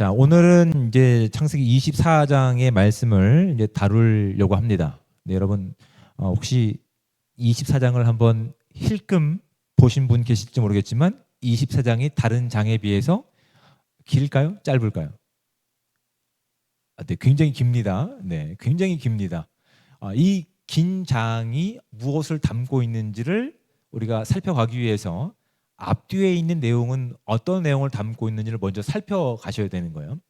자, 오늘은 이제 창세기 24장의 말씀을 이제 다루려고 합니다. 네, 여러분 어, 혹시 24장을 한번 힐끔 보신 분 계실지 모르겠지만 24장이 다른 장에 비해서 길까요? 짧을까요? 아, 네, 굉장히 깁니다. 네, 굉장히 깁니다. 아, 이긴 장이 무엇을 담고 있는지를 우리가 살펴가기 위해서 앞뒤에 있는 내용은 어떤 내용을 담고 있는지를 먼저 살펴가셔야 되는 거예요.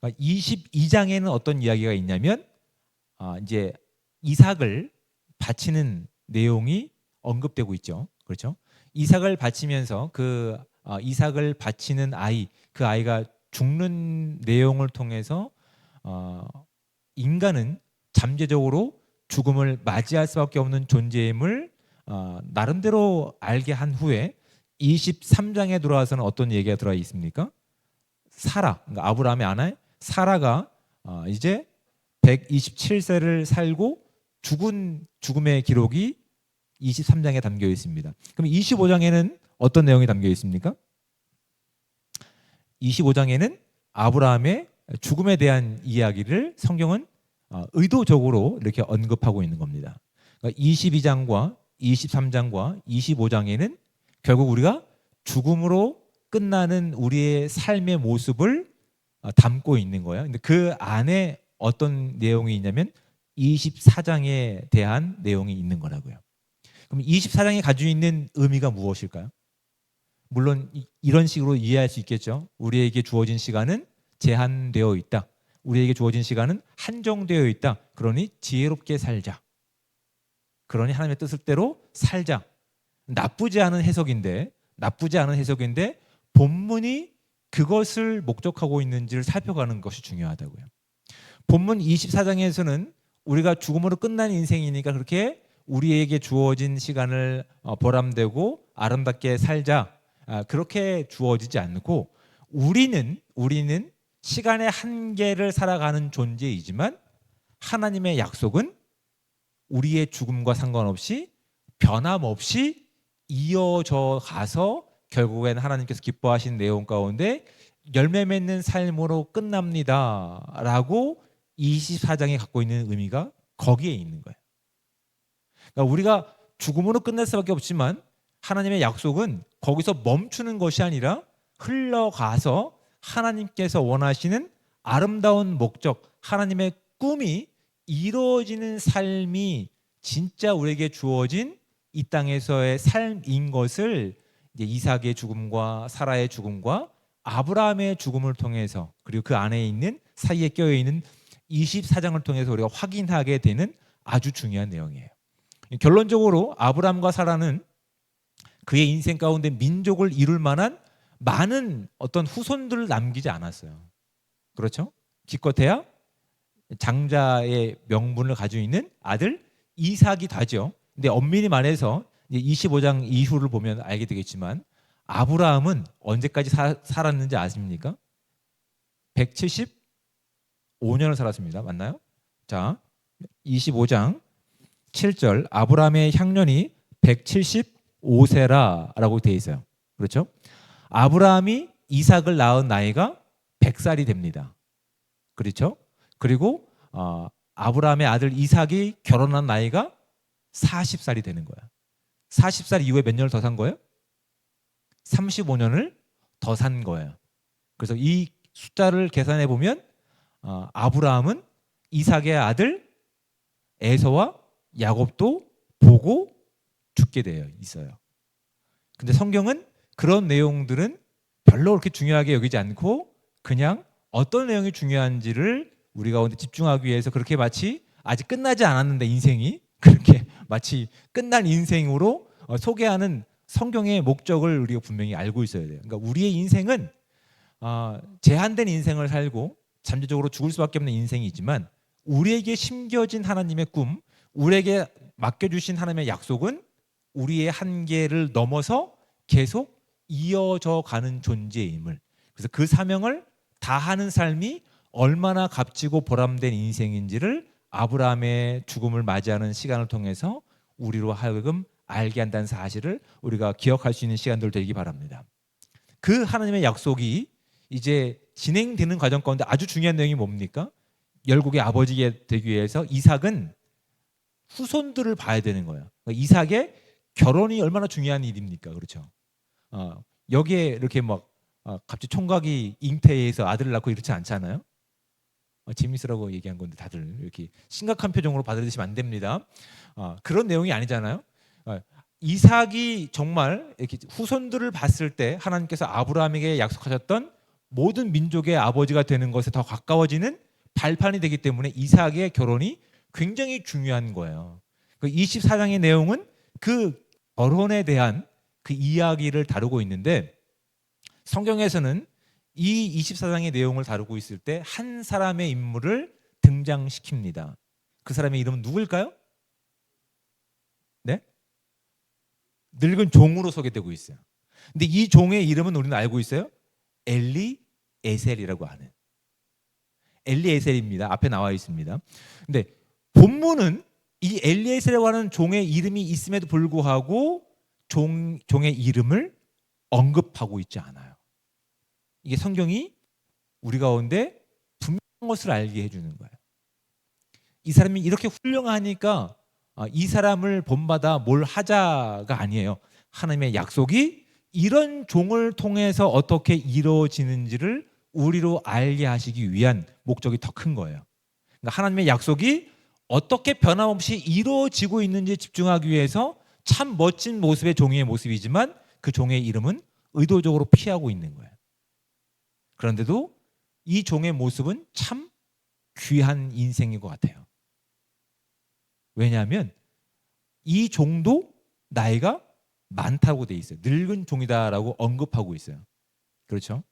그러니까 22장에는 어떤 이야기가 있냐면 아, 이제 이삭을 바치는 내용이 언급되고 있죠. 그렇죠? 이삭을 바치면서 그 아, 이삭을 바치는 아이, 그 아이가 죽는 내용을 통해서 어, 인간은 잠재적으로 죽음을 맞이할 수밖에 없는 존재임을 어, 나름대로 알게 한 후에 23장에 들어와서는 어떤 얘기가 들어 있습니까? 사라, 그러니까 아브라함의 아내 사라가 어, 이제 127세를 살고 죽은 죽음의 기록이 23장에 담겨 있습니다. 그럼 25장에는 어떤 내용이 담겨 있습니까? 25장에는 아브라함의 죽음에 대한 이야기를 성경은 어, 의도적으로 이렇게 언급하고 있는 겁니다. 그러니까 22장과 23장과 25장에는 결국 우리가 죽음으로 끝나는 우리의 삶의 모습을 어, 담고 있는 거예요. 근데 그 안에 어떤 내용이 있냐면 24장에 대한 내용이 있는 거라고요. 그럼 24장이 가지고 있는 의미가 무엇일까요? 물론 이런 식으로 이해할 수 있겠죠. 우리에게 주어진 시간은 제한되어 있다. 우리에게 주어진 시간은 한정되어 있다. 그러니 지혜롭게 살자. 그러니 하나님의 뜻을 대로 살자. 나쁘지 않은 해석인데 나쁘지 않은 해석인데 본문이 그것을 목적하고 있는지를 살펴가는 것이 중요하다고요. 본문 24장에서는 우리가 죽음으로 끝난 인생이니까 그렇게 우리에게 주어진 시간을 어, 보람되고 아름답게 살자 아, 그렇게 주어지지 않고 우리는 우리는 시간의 한계를 살아가는 존재이지만 하나님의 약속은 우리의 죽음과 상관없이 변함없이 이어져 가서 결국엔 하나님께서 기뻐하신 내용 가운데 열매 맺는 삶으로 끝납니다 라고 24장이 갖고 있는 의미가 거기에 있는 거예요. 그러니까 우리가 죽음으로 끝날 수밖에 없지만 하나님의 약속은 거기서 멈추는 것이 아니라 흘러가서 하나님께서 원하시는 아름다운 목적, 하나님의 꿈이 이루어지는 삶이 진짜 우리에게 주어진 이 땅에서의 삶인 것을 이삭의 죽음과 사라의 죽음과 아브라함의 죽음을 통해서 그리고 그 안에 있는 사이에 껴여 있는 24장을 통해서 우리가 확인하게 되는 아주 중요한 내용이에요. 결론적으로 아브라함과 사라는 그의 인생 가운데 민족을 이룰 만한 많은 어떤 후손들을 남기지 않았어요. 그렇죠? 기껏해야 장자의 명분을 가지고 있는 아들 이삭이 다죠. 근데 엄밀히 말해서 25장 이후를 보면 알게 되겠지만 아브라함은 언제까지 사, 살았는지 아십니까? 175년을 살았습니다. 맞나요? 자, 25장 7절 아브라함의 향년이 175세라라고 되어 있어요. 그렇죠? 아브라함이 이삭을 낳은 나이가 100살이 됩니다. 그렇죠? 그리고 어, 아브라함의 아들 이삭이 결혼한 나이가 40살이 되는 거야. 40살 이후에 몇 년을 더 산 거예요? 35년을 더 산 거예요. 그래서 이 숫자를 계산해 보면 어, 아브라함은 이삭의 아들 에서와 야곱도 보고 죽게 되어 있어요. 근데 성경은 그런 내용들은 별로 그렇게 중요하게 여기지 않고 그냥 어떤 내용이 중요한지를 우리 가운데 집중하기 위해서 그렇게 마치 아직 끝나지 않았는데 인생이 마치 끝난 인생으로 어, 소개하는 성경의 목적을 우리가 분명히 알고 있어야 돼요. 그러니까 우리의 인생은 어, 제한된 인생을 살고 잠재적으로 죽을 수밖에 없는 인생이지만 우리에게 심겨진 하나님의 꿈, 우리에게 맡겨주신 하나님의 약속은 우리의 한계를 넘어서 계속 이어져 가는 존재임을 그래서 그 사명을 다하는 삶이 얼마나 값지고 보람된 인생인지를 아브라함의 죽음을 맞이하는 시간을 통해서 우리로 하여금 알게 한다는 사실을 우리가 기억할 수 있는 시간들 되기 바랍니다. 그 하나님의 약속이 이제 진행되는 과정 가운데 아주 중요한 내용이 뭡니까? 열국의 아버지가 되기 위해서 이삭은 후손들을 봐야 되는 거예요. 그러니까 이삭의 결혼이 얼마나 중요한 일입니까? 그렇죠. 어, 여기에 이렇게 막 어, 갑자기 총각이 잉태해서 아들을 낳고 이렇지 않잖아요. 어, 재밌으라고 얘기한 건데 다들 이렇게 심각한 표정으로 받아들이시면 안 됩니다. 어, 그런 내용이 아니잖아요. 어, 이삭이 정말 이렇게 후손들을 봤을 때 하나님께서 아브라함에게 약속하셨던 모든 민족의 아버지가 되는 것에 더 가까워지는 발판이 되기 때문에 이삭의 결혼이 굉장히 중요한 거예요. 그 24장의 내용은 그 결혼에 대한 그 이야기를 다루고 있는데 성경에서는 이 24장의 내용을 다루고 있을 때 한 사람의 인물을 등장시킵니다. 그 사람의 이름은 누구일까요? 네? 늙은 종으로 소개되고 있어요. 근데 이 종의 이름은 우리는 알고 있어요? 엘리 에셀이라고 하는 엘리 에셀입니다. 앞에 나와 있습니다. 근데 본문은 이 엘리 에셀이라고 하는 종의 이름이 있음에도 불구하고 종, 종의 이름을 언급하고 있지 않아요. 이게 성경이 우리 가운데 분명한 것을 알게 해주는 거예요. 이 사람이 이렇게 훌륭하니까 아, 이 사람을 본받아 뭘 하자가 아니에요. 하나님의 약속이 이런 종을 통해서 어떻게 이루어지는지를 우리로 알게 하시기 위한 목적이 더 큰 거예요. 그러니까 하나님의 약속이 어떻게 변함없이 이루어지고 있는지 집중하기 위해서 참 멋진 모습의 종의 모습이지만 그 종의 이름은 의도적으로 피하고 있는 거예요. 그런데도 이 종의 모습은 참 귀한 인생인 것 같아요. 왜냐하면 이 종도 나이가 많다고 돼 있어요. 늙은 종이다라고 언급하고 있어요. 그렇죠?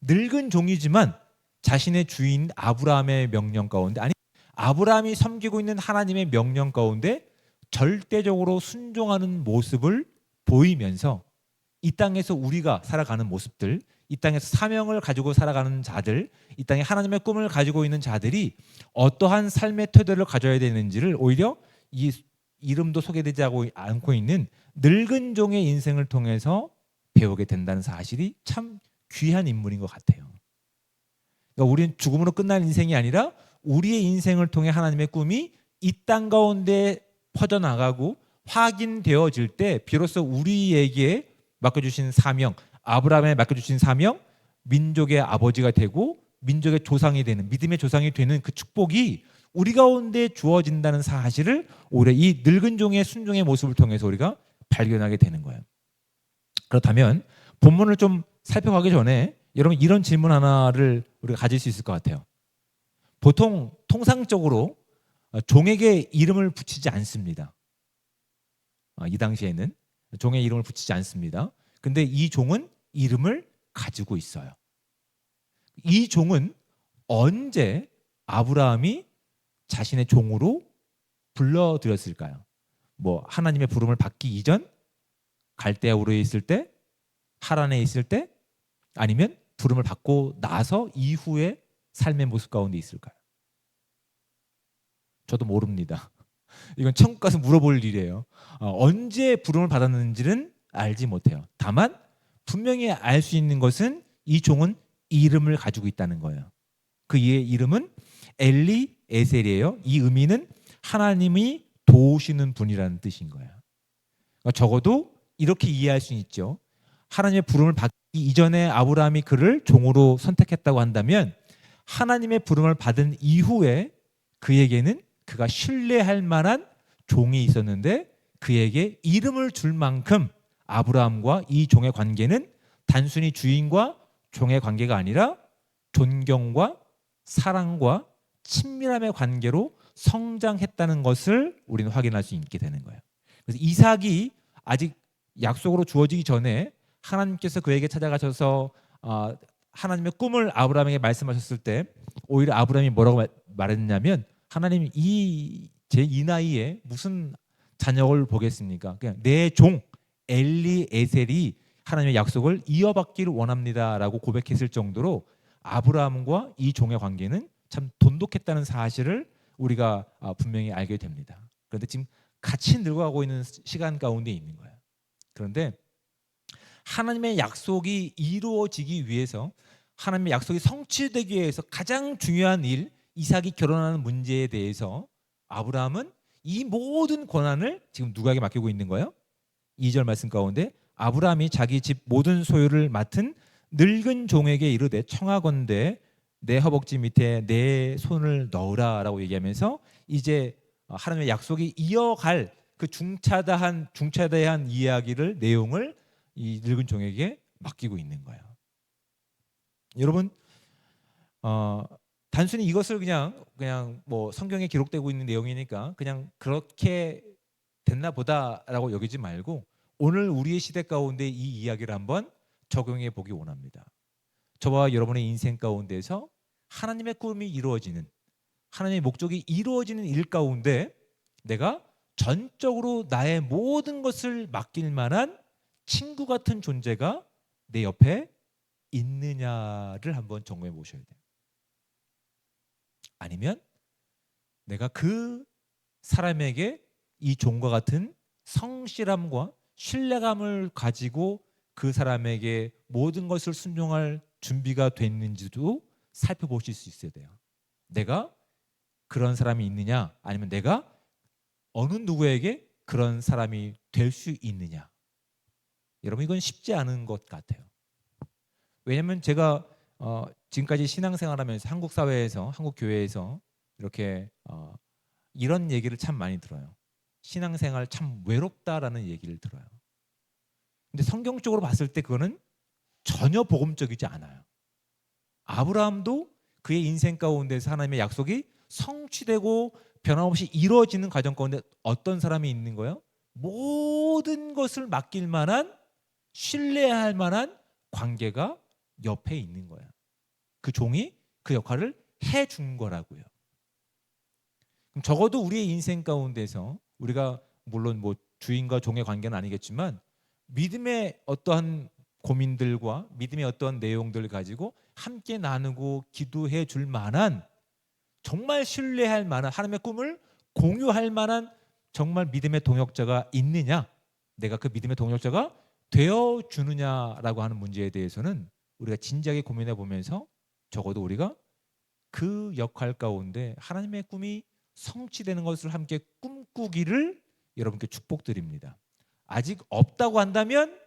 늙은 종이지만 자신의 주인 아브라함의 명령 가운데 아니 아브라함이 섬기고 있는 하나님의 명령 가운데 절대적으로 순종하는 모습을 보이면서 이 땅에서 우리가 살아가는 모습들, 이 땅에서 사명을 가지고 살아가는 자들, 이 땅에 하나님의 꿈을 가지고 있는 자들이 어떠한 삶의 태도를 가져야 되는지를 오히려 이 이름도 소개되지 않고 있는 늙은 종의 인생을 통해서 배우게 된다는 사실이 참 귀한 인물인 것 같아요. 그러니까 우리는 죽음으로 끝날 인생이 아니라 우리의 인생을 통해 하나님의 꿈이 이 땅 가운데 퍼져나가고 확인되어질 때 비로소 우리에게 맡겨주신 사명, 아브라함에 맡겨주신 사명, 민족의 아버지가 되고 민족의 조상이 되는 믿음의 조상이 되는 그 축복이 우리 가운데 주어진다는 사실을 오히려 이 늙은 종의 순종의 모습을 통해서 우리가 발견하게 되는 거예요. 그렇다면 본문을 좀 살펴가기 전에 여러분 이런 질문 하나를 우리가 가질 수 있을 것 같아요. 보통 통상적으로 종에게 이름을 붙이지 않습니다. 아, 이 당시에는 종의 이름을 붙이지 않습니다. 근데 이 종은 이름을 가지고 있어요. 이 종은 언제 아브라함이 자신의 종으로 불러들였을까요? 뭐 하나님의 부름을 받기 이전 갈대아 우르에 있을 때 하란에 있을 때 아니면 부름을 받고 나서 이후의 삶의 모습 가운데 있을까요? 저도 모릅니다. 이건 천국 가서 물어볼 일이에요. 어, 언제 부름을 받았는지는 알지 못해요. 다만 분명히 알 수 있는 것은 이 종은 이름을 가지고 있다는 거예요. 그의 이름은 엘리 에셀이에요. 이 의미는 하나님이 도우시는 분이라는 뜻인 거예요. 그러니까 적어도 이렇게 이해할 수 있죠. 하나님의 부름을 받기 이전에 아브라함이 그를 종으로 선택했다고 한다면 하나님의 부름을 받은 이후에 그에게는 그가 신뢰할 만한 종이 있었는데 그에게 이름을 줄 만큼 아브라함과 이 종의 관계는 단순히 주인과 종의 관계가 아니라 존경과 사랑과 친밀함의 관계로 성장했다는 것을 우리는 확인할 수 있게 되는 거예요. 그래서 이삭이 아직 약속으로 주어지기 전에 하나님께서 그에게 찾아가셔서 어, 하나님의 꿈을 아브라함에게 말씀하셨을 때 오히려 아브라함이 뭐라고 말했냐면 하나님 이 제 이 나이에 무슨 자녀를 보겠습니까? 그냥 내 종 엘리 에셀이 하나님의 약속을 이어받기를 원합니다라고 고백했을 정도로 아브라함과 이 종의 관계는 참 돈독했다는 사실을 우리가 아, 분명히 알게 됩니다. 그런데 지금 같이 늙어가고 있는 시간 가운데 있는 거예요. 그런데 하나님의 약속이 이루어지기 위해서 하나님의 약속이 성취되기 위해서 가장 중요한 일 이삭이 결혼하는 문제에 대해서 아브라함은 이 모든 권한을 지금 누구에게 맡기고 있는 거예요? 2절 말씀 가운데 아브라함이 자기 집 모든 소유를 맡은 늙은 종에게 이르되 청하건대 내 허벅지 밑에 내 손을 넣으라라고 얘기하면서 이제 하나님의 약속이 이어갈 그 중차대한 중차대한 이야기를 내용을 이 늙은 종에게 맡기고 있는 거예요. 여러분 어, 단순히 이것을 그냥 그냥 뭐 성경에 기록되고 있는 내용이니까 그냥 그렇게 됐나 보다라고 여기지 말고 오늘 우리의 시대 가운데 이 이야기를 한번 적용해 보기 원합니다. 저와 여러분의 인생 가운데서 하나님의 꿈이 이루어지는 하나님의 목적이 이루어지는 일 가운데 내가 전적으로 나의 모든 것을 맡길 만한 친구 같은 존재가 내 옆에 있느냐를 한번 점검해 보셔야 돼요. 아니면 내가 그 사람에게 이 종과 같은 성실함과 신뢰감을 가지고 그 사람에게 모든 것을 순종할 준비가 됐는지도 살펴보실 수 있어야 돼요. 내가 그런 사람이 있느냐 아니면 내가 어느 누구에게 그런 사람이 될 수 있느냐. 여러분 이건 쉽지 않은 것 같아요. 왜냐하면 제가 어, 지금까지 신앙생활하면서 한국 사회에서 한국 교회에서 이렇게 어, 이런 얘기를 참 많이 들어요. 신앙생활 참 외롭다라는 얘기를 들어요. 근데 성경적으로 봤을 때 그거는 전혀 복음적이지 않아요. 아브라함도 그의 인생 가운데서 하나님의 약속이 성취되고 변함없이 이루어지는 과정 가운데 어떤 사람이 있는 거예요? 모든 것을 맡길 만한 신뢰할 만한 관계가 옆에 있는 거야. 그 종이 그 역할을 해 준 거라고요. 그럼 적어도 우리의 인생 가운데서 우리가 물론 뭐 주인과 종의 관계는 아니겠지만 믿음의 어떠한 고민들과 믿음의 어떠한 내용들을 가지고 함께 나누고 기도해 줄 만한 정말 신뢰할 만한 하나님의 꿈을 공유할 만한 정말 믿음의 동역자가 있느냐? 내가 그 믿음의 동역자가 되어 주느냐라고 하는 문제에 대해서는 우리가 진지하게 고민해 보면서 적어도 우리가 그 역할 가운데 하나님의 꿈이 성취되는 것을 함께 꿈꾸기를 여러분께 축복드립니다. 아직 없다고 한다면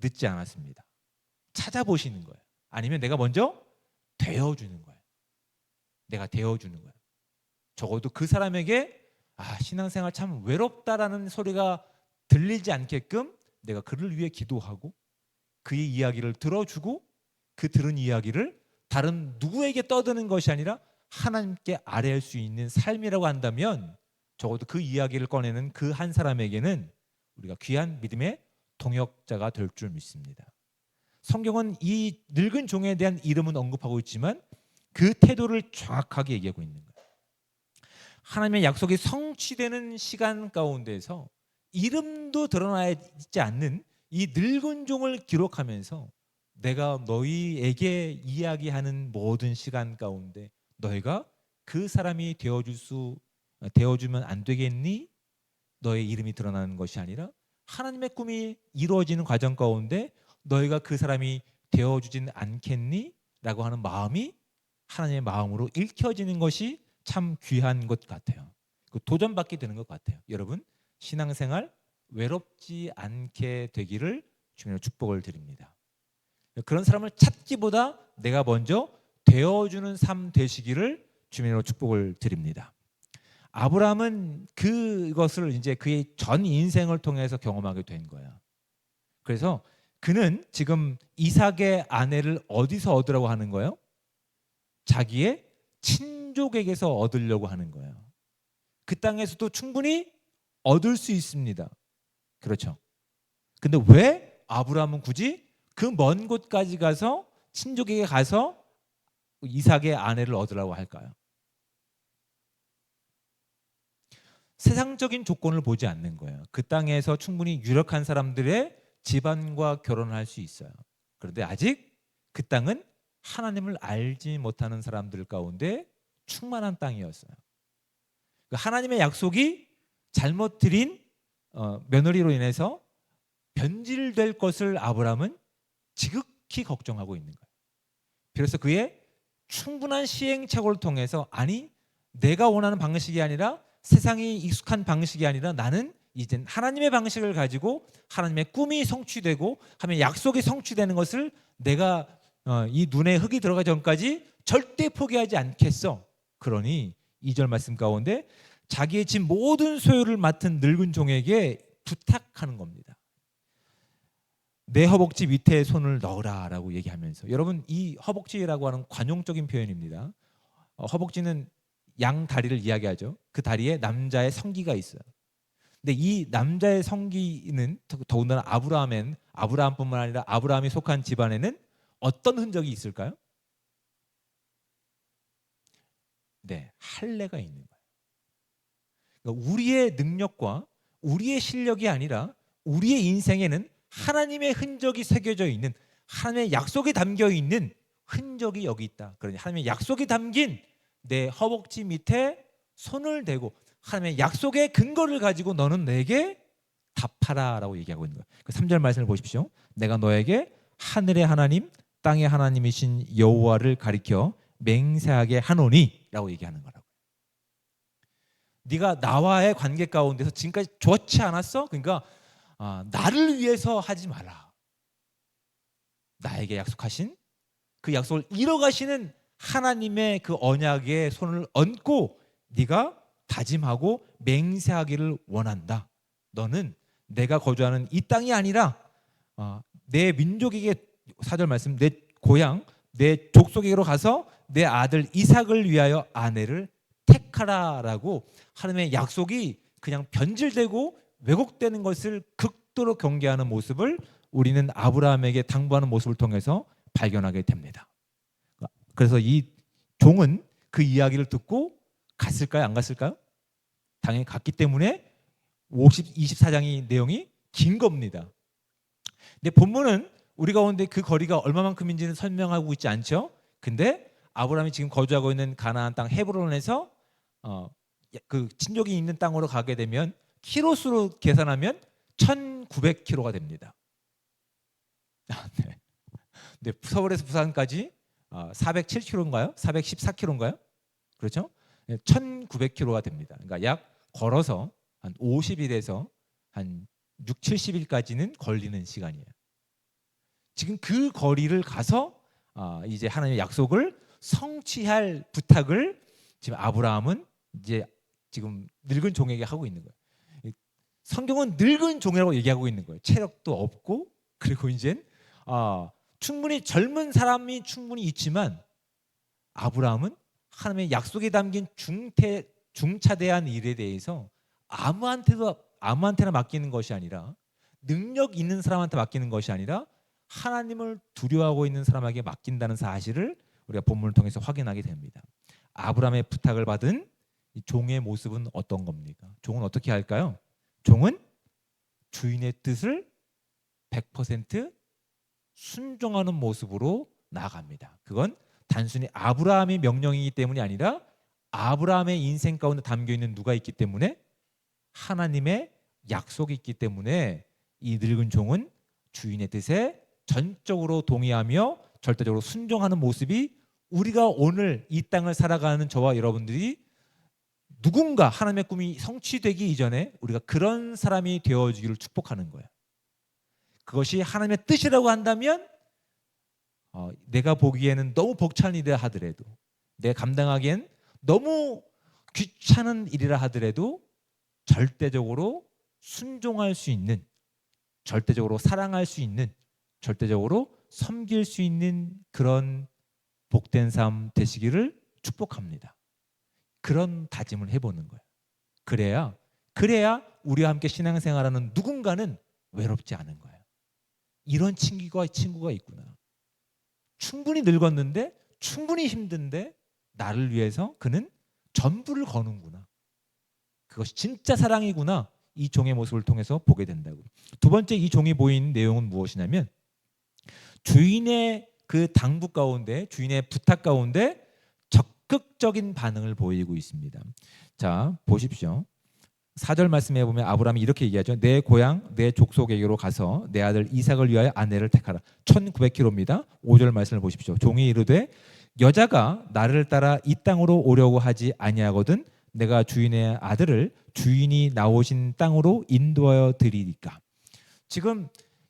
늦지 않았습니다. 찾아보시는 거예요. 아니면 내가 먼저 되어주는 거예요. 내가 되어주는 거예요. 적어도 그 사람에게 아 신앙생활 참 외롭다라는 소리가 들리지 않게끔 내가 그를 위해 기도하고 그의 이야기를 들어주고 그 들은 이야기를 다른 누구에게 떠드는 것이 아니라 하나님께 아뢰할 수 있는 삶이라고 한다면 적어도 그 이야기를 꺼내는 그 한 사람에게는 우리가 귀한 믿음의 동역자가 될 줄 믿습니다. 성경은 이 늙은 종에 대한 이름은 언급하고 있지만 그 태도를 정확하게 얘기하고 있는 거예요. 하나님의 약속이 성취되는 시간 가운데서 이름도 드러나 있지 않는 이 늙은 종을 기록하면서 내가 너희에게 이야기하는 모든 시간 가운데 너희가 그 사람이 되어줄 수 되어주면 안 되겠니? 너의 이름이 드러나는 것이 아니라 하나님의 꿈이 이루어지는 과정 가운데 너희가 그 사람이 되어주진 않겠니? 라고 하는 마음이 하나님의 마음으로 읽혀지는 것이 참 귀한 것 같아요. 그 도전받게 되는 것 같아요. 여러분 신앙생활 외롭지 않게 되기를 주님의 축복을 드립니다. 그런 사람을 찾기보다 내가 먼저 되어주는 삶 되시기를 주님으로 축복을 드립니다. 아브라함은 그것을 이제 그의 전 인생을 통해서 경험하게 된 거야. 그래서 그는 지금 이삭의 아내를 어디서 얻으라고 하는 거예요? 자기의 친족에게서 얻으려고 하는 거예요. 그 땅에서도 충분히 얻을 수 있습니다. 그렇죠. 근데 왜 아브라함은 굳이 그 먼 곳까지 가서 친족에게 가서 이삭의 아내를 얻으라고 할까요? 세상적인 조건을 보지 않는 거예요. 그 땅에서 충분히 유력한 사람들의 집안과 결혼을 할수 있어요. 그런데 아직 그 땅은 하나님을 알지 못하는 사람들 가운데 충만한 땅이었어요. 그 하나님의 약속이 잘못 드린 어, 며느리로 인해서 변질될 것을 아브라함은 지극히 걱정하고 있는 거예요. 그래서 그의 충분한 시행착오를 통해서 아니 내가 원하는 방식이 아니라 세상이 익숙한 방식이 아니라 나는 이젠 하나님의 방식을 가지고 하나님의 꿈이 성취되고 하나님의 약속이 성취되는 것을 내가 어, 이 눈에 흙이 들어가기 전까지 절대 포기하지 않겠어. 그러니 이 절 말씀 가운데 자기의 집 모든 소유를 맡은 늙은 종에게 부탁하는 겁니다. 내 허벅지 밑에 손을 넣으라라고 얘기하면서 여러분 이 허벅지라고 하는 관용적인 표현입니다. 어, 허벅지는 양 다리를 이야기하죠. 그 다리에 남자의 성기가 있어요. 근데 이 남자의 성기는 더- 더군다나 아브라함엔 아브라함뿐만 아니라 아브라함이 속한 집안에는 어떤 흔적이 있을까요? 네, 할례가 있는 거예요. 그러니까 우리의 능력과 우리의 실력이 아니라 우리의 인생에는 하나님의 흔적이 새겨져 있는 하나님의 약속이 담겨 있는 흔적이 여기 있다. 그러니 하나님의 약속이 담긴 내 허벅지 밑에 손을 대고 하나님의 약속의 근거를 가지고 너는 내게 답하라라고 얘기하고 있는 거예요. 그 3절 말씀을 보십시오. 내가 너에게 하늘의 하나님, 땅의 하나님이신 여호와를 가리켜 맹세하게 하노니라고 얘기하는 거라고. 네가 나와의 관계 가운데서 지금까지 좋지 않았어? 그러니까 아, 나를 위해서 하지 마라. 나에게 약속하신 그 약속을 이뤄가시는 하나님의 그 언약에 손을 얹고 네가 다짐하고 맹세하기를 원한다. 너는 내가 거주하는 이 땅이 아니라 어, 내 민족에게 사절 말씀 내 고향 내 족속에게로 가서 내 아들 이삭을 위하여 아내를 택하라라고 하나님의 약속이 그냥 변질되고 왜곡되는 것을 극도로 경계하는 모습을 우리는 아브라함에게 당부하는 모습을 통해서 발견하게 됩니다. 그래서 이 종은 그 이야기를 듣고 갔을까요? 안 갔을까요? 당연히 갔기 때문에 50, 24장이 내용이 긴 겁니다. 근데 본문은 우리 가운데 그 거리가 얼마만큼인지는 설명하고 있지 않죠. 근데 아브라함이 지금 거주하고 있는 가나안 땅 헤브론에서 어, 그 친족이 있는 땅으로 가게 되면 키로수로 계산하면 1,900km가 됩니다. 아, 네. 네, 서울에서 부산까지 어, 407km인가요? 414km인가요? 그렇죠? 1,900km가 됩니다. 그러니까 약 걸어서 한 50일에서 한 6, 70일까지는 걸리는 시간이에요. 지금 그 거리를 가서 아, 이제 하나님의 약속을 성취할 부탁을 지금 아브라함은 이제 지금 늙은 종에게 하고 있는 거예요. 이 성경은 늙은 종이라고 얘기하고 있는 거예요. 체력도 없고 그리고 이제 아, 충분히 젊은 사람이 충분히 있지만 아브라함은 하나님의 약속에 담긴 중태 중차대한 일에 대해서 아무한테도 아무한테나 맡기는 것이 아니라 능력 있는 사람한테 맡기는 것이 아니라 하나님을 두려워하고 있는 사람에게 맡긴다는 사실을 우리가 본문을 통해서 확인하게 됩니다. 아브라함의 부탁을 받은 이 종의 모습은 어떤 겁니까? 종은 어떻게 할까요? 종은 주인의 뜻을 100% 순종하는 모습으로 나아갑니다. 그건 단순히 아브라함의 명령이기 때문이 아니라 아브라함의 인생 가운데 담겨 있는 누가 있기 때문에 하나님의 약속이 있기 때문에 이 늙은 종은 주인의 뜻에 전적으로 동의하며 절대적으로 순종하는 모습이 우리가 오늘 이 땅을 살아가는 저와 여러분들이 누군가 하나님의 꿈이 성취되기 이전에 우리가 그런 사람이 되어주기를 축복하는 거예요. 그것이 하나님의 뜻이라고 한다면 어, 내가 보기에는 너무 벅찬 일이라 하더라도 내가 감당하기엔 너무 귀찮은 일이라 하더라도 절대적으로 순종할 수 있는 절대적으로 사랑할 수 있는 절대적으로 섬길 수 있는 그런 복된 삶 되시기를 축복합니다. 그런 다짐을 해보는 거예요. 그래야 그래야 우리와 함께 신앙생활하는 누군가는 외롭지 않은 거예요. 이런 친구가 친구가 있구나. 충분히 늙었는데 충분히 힘든데 나를 위해서 그는 전부를 거는구나. 그것이 진짜 사랑이구나. 이 종의 모습을 통해서 보게 된다고. 두 번째 이 종이 보인 내용은 무엇이냐면 주인의 그 당부 가운데 주인의 부탁 가운데 적극적인 반응을 보이고 있습니다. 자, 보십시오. 4절 말씀에 보면 아브라함이 이렇게 얘기하죠. 내 고향 내 족속에게로 가서 내 아들 이삭을 위하여 아내를 택하라. 1900km입니다. 5절 말씀을 보십시오. 종이 이르되 여자가 나를 따라 이 땅으로 오려고 하지 아니하거든 내가 주인의 아들을 주인이 나오신 땅으로 인도하여 드리니까. 지금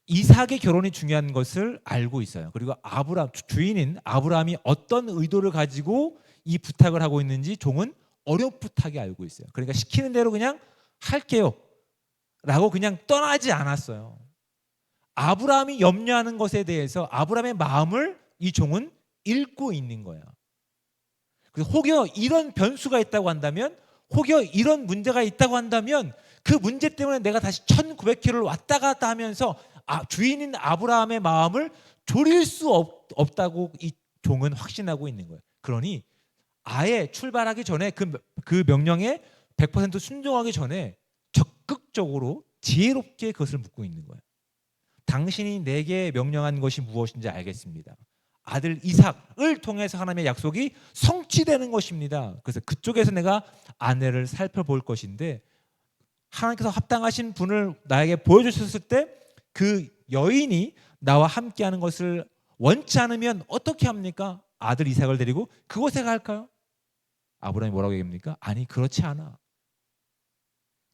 이삭의 결혼이 중요한 것을 알고 있어요. 그리고 아브람 주인인 아브라함이 어떤 의도를 가지고 이 부탁을 하고 있는지 종은 어렴풋하게 알고 있어요. 그러니까 시키는 대로 그냥 할게요. 라고 그냥 떠나지 않았어요. 아브라함이 염려하는 것에 대해서 아브라함의 마음을 이 종은 읽고 있는 거야. 그래서 혹여 이런 변수가 있다고 한다면, 혹여 이런 문제가 있다고 한다면 그 문제 때문에 내가 다시 1900km를 왔다 갔다 하면서 아, 주인인 아브라함의 마음을 졸일 수 없, 없다고 이 종은 확신하고 있는 거예요. 그러니 아예 출발하기 전에 그, 그 명령에 100% 순종하기 전에 적극적으로 지혜롭게 그것을 묻고 있는 거예요. 당신이 내게 명령한 것이 무엇인지 알겠습니다. 아들 이삭을 통해서 하나님의 약속이 성취되는 것입니다. 그래서 그쪽에서 내가 아내를 살펴볼 것인데 하나님께서 합당하신 분을 나에게 보여주셨을 때 그 여인이 나와 함께하는 것을 원치 않으면 어떻게 합니까? 아들 이삭을 데리고 그곳에 갈까요? 아브라함이 뭐라고 얘기합니까? 아니 그렇지 않아.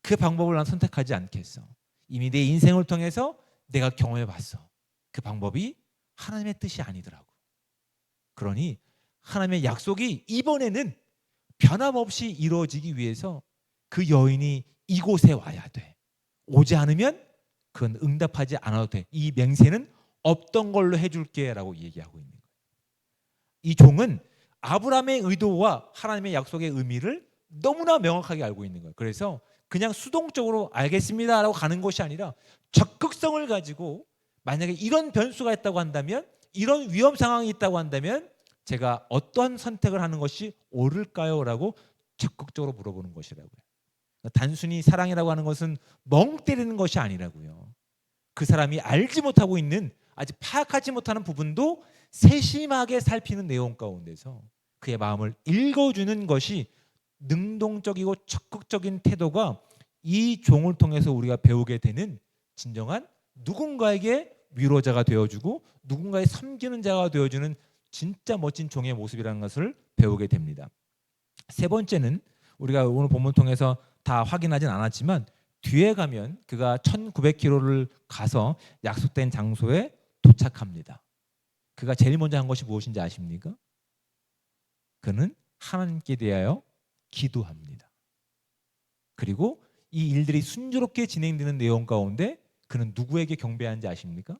그 방법을 난 선택하지 않겠어. 이미 내 인생을 통해서 내가 경험해 봤어. 그 방법이 하나님의 뜻이 아니더라고. 그러니 하나님의 약속이 이번에는 변함없이 이루어지기 위해서 그 여인이 이곳에 와야 돼. 오지 않으면 그건 응답하지 않아도 돼. 이 맹세는 없던 걸로 해줄게 라고 얘기하고 있는 거예요. 이 종은 아브라함의 의도와 하나님의 약속의 의미를 너무나 명확하게 알고 있는 거예요. 그래서 그냥 수동적으로 알겠습니다라고 가는 것이 아니라 적극성을 가지고 만약에 이런 변수가 있다고 한다면 이런 위험 상황이 있다고 한다면 제가 어떤 선택을 하는 것이 옳을까요?라고 적극적으로 물어보는 것이라고요. 단순히 사랑이라고 하는 것은 멍 때리는 것이 아니라고요. 그 사람이 알지 못하고 있는 아직 파악하지 못하는 부분도 세심하게 살피는 내용 가운데서 그의 마음을 읽어주는 것이 능동적이고 적극적인 태도가 이 종을 통해서 우리가 배우게 되는 진정한 누군가에게 위로자가 되어주고 누군가의 섬기는 자가 되어주는 진짜 멋진 종의 모습이라는 것을 배우게 됩니다. 세 번째는 우리가 오늘 본문 통해서 다 확인하진 않았지만 뒤에 가면 그가 1900km를 가서 약속된 장소에 도착합니다. 그가 제일 먼저 한 것이 무엇인지 아십니까? 그는 하나님께 대하여 기도합니다. 그리고 이 일들이 순조롭게 진행되는 내용 가운데 그는 누구에게 경배하는지 아십니까?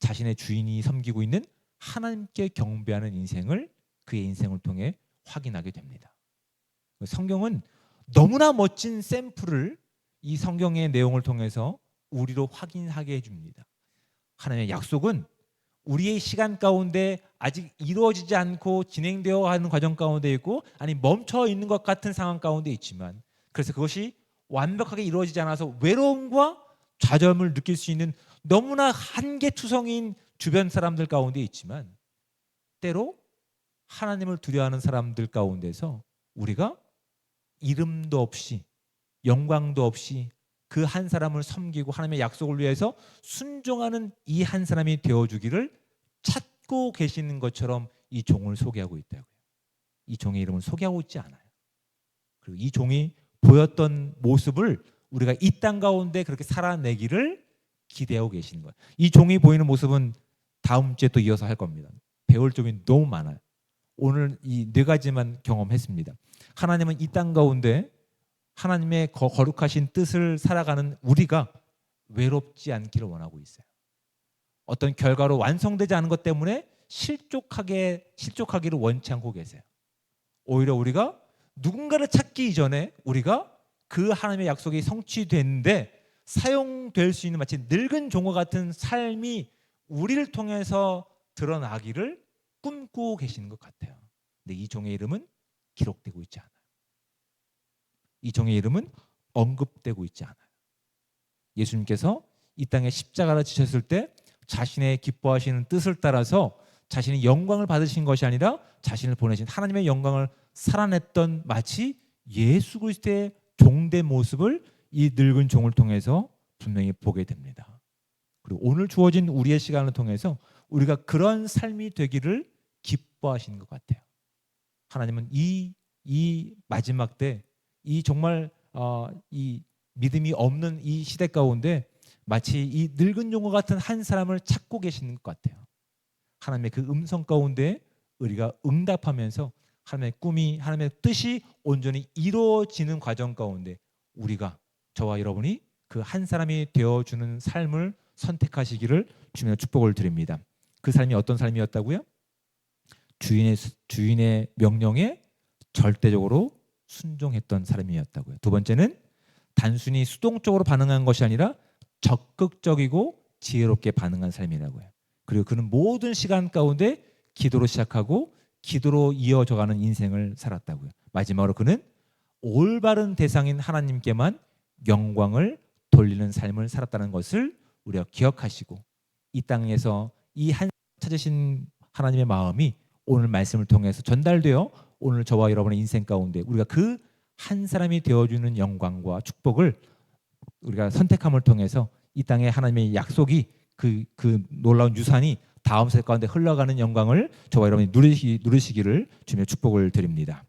자신의 주인이 섬기고 있는 하나님께 경배하는 인생을 그의 인생을 통해 확인하게 됩니다. 성경은 너무나 멋진 샘플을 이 성경의 내용을 통해서 우리로 확인하게 해줍니다. 하나님의 약속은 우리의 시간 가운데 아직 이루어지지 않고 진행되어 가는 과정 가운데 있고 아니 멈춰 있는 것 같은 상황 가운데 있지만 그래서 그것이 완벽하게 이루어지지 않아서 외로움과 좌절을 느낄 수 있는 너무나 한계투성인 주변 사람들 가운데 있지만 때로 하나님을 두려워하는 사람들 가운데서 우리가 이름도 없이 영광도 없이 그 한 사람을 섬기고 하나님의 약속을 위해서 순종하는 이 한 사람이 되어 주기를 찾고 계시는 것처럼 이 종을 소개하고 있다고요. 이 종의 이름을 소개하고 있지 않아요. 그리고 이 종이 보였던 모습을 우리가 이 땅 가운데 그렇게 살아내기를 기대하고 계시는 거예요. 이 종이 보이는 모습은 다음 주에 또 이어서 할 겁니다. 배울 점이 너무 많아요. 오늘 이 네 가지만 경험했습니다. 하나님은 이 땅 가운데 하나님의 거룩하신 뜻을 살아가는 우리가 외롭지 않기를 원하고 있어요. 어떤 결과로 완성되지 않은 것 때문에 실족하게 실족하기를 원치 않고 계세요. 오히려 우리가 누군가를 찾기 이전에 우리가 그 하나님의 약속이 성취되는데 사용될 수 있는 마치 늙은 종과 같은 삶이 우리를 통해서 드러나기를 꿈꾸고 계시는 것 같아요. 근데 이 종의 이름은 기록되고 있지 않아요. 이 종의 이름은 언급되고 있지 않아요. 예수님께서 이 땅에 십자가를 지셨을 때 자신의 기뻐하시는 뜻을 따라서 자신이 영광을 받으신 것이 아니라 자신을 보내신 하나님의 영광을 살아냈던 마치 예수 그리스도의 종된 모습을 이 늙은 종을 통해서 분명히 보게 됩니다. 그리고 오늘 주어진 우리의 시간을 통해서 우리가 그런 삶이 되기를 기뻐하시는 것 같아요. 하나님은 이, 이 마지막 때 이 정말 어, 이 믿음이 없는 이 시대 가운데 마치 이 늙은 용과 같은 한 사람을 찾고 계시는 것 같아요. 하나님의 그 음성 가운데 우리가 응답하면서 하나님의 꿈이 하나님의 뜻이 온전히 이루어지는 과정 가운데 우리가 저와 여러분이 그 한 사람이 되어 주는 삶을 선택하시기를 주님의 축복을 드립니다. 그 삶이 어떤 삶이었다고요? 주인의 주인의 명령에 절대적으로 순종했던 사람이었다고요. 두 번째는 단순히 수동적으로 반응한 것이 아니라 적극적이고 지혜롭게 반응한 삶이라고요. 그리고 그는 모든 시간 가운데 기도로 시작하고 기도로 이어져가는 인생을 살았다고요. 마지막으로 그는 올바른 대상인 하나님께만 영광을 돌리는 삶을 살았다는 것을 우리가 기억하시고 이 땅에서 이 한 찾으신 하나님의 마음이 오늘 말씀을 통해서 전달되어 오늘 저와 여러분의 인생 가운데 우리가 그 한 사람이 되어주는 영광과 축복을 우리가 선택함을 통해서 이 땅에 하나님의 약속이 그, 그 놀라운 유산이 다음 세대 가운데 흘러가는 영광을 저와 여러분이 누리시, 누리시기를 주님의 축복을 드립니다.